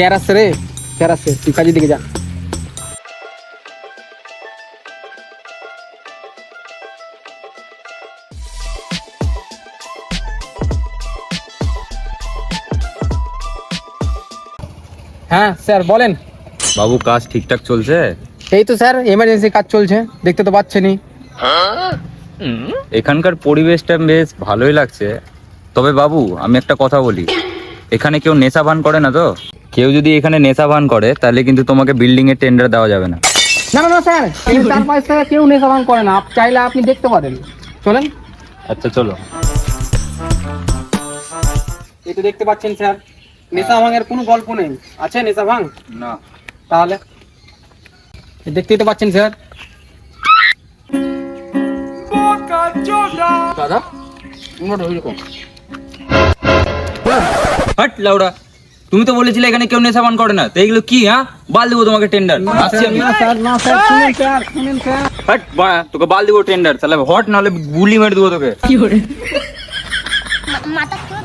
Sir আসছে রে sir আসছে তুই কাজের দিকে যা। হ্যাঁ স্যার বলেন। বাবু কাজ ঠিকঠাক চলছে? এই তো স্যার এমার্জেন্সি কাজ চলছে দেখতে তো পাচ্ছেনই। এখানকার পরিবেশটা বেশ ভালোই লাগছে। তবে বাবু আমি একটা কথা বলি। এখানে কেউ নেশা ভান করে না তো? কেউ যদি এখানে নেশা ভান করে তাহলে কিন্তু তোমাকে বিল্ডিং এর টেন্ডার দেওয়া যাবে না। না না না স্যার এই চার পাঁচ টাকা কেউ নেশা ভাঙ করে না। আপ- চাইলে আপনি দেখতে পারেন। চলেন। আচ্ছা চলো। এই তো দেখতে পাচ্ছেন স্যার। নেশা ভাঙের কোনো গল্প নেই। আছে নেশা ভাঙ? না। তাহলে? এই দেখতেই তো পাচ্ছেন স্যার। দাদা তোমরা ওইরকম হাট লাউডা। তুমি তো বলেছিলে এখানে কেউ নেশা পান করে না। তো এইগুলো কি হ্যাঁ? বাল দেবো তোমাকে টেন্ডার আসছি আমি না স্যার না স্যার শুনেন স্যার শুনেন স্যার। হাট বাড়া তোকে বাল দিব টেন্ডার তাহলে হট নাহলে গুলি মেরে দেবো তোকে। মাথা খুলে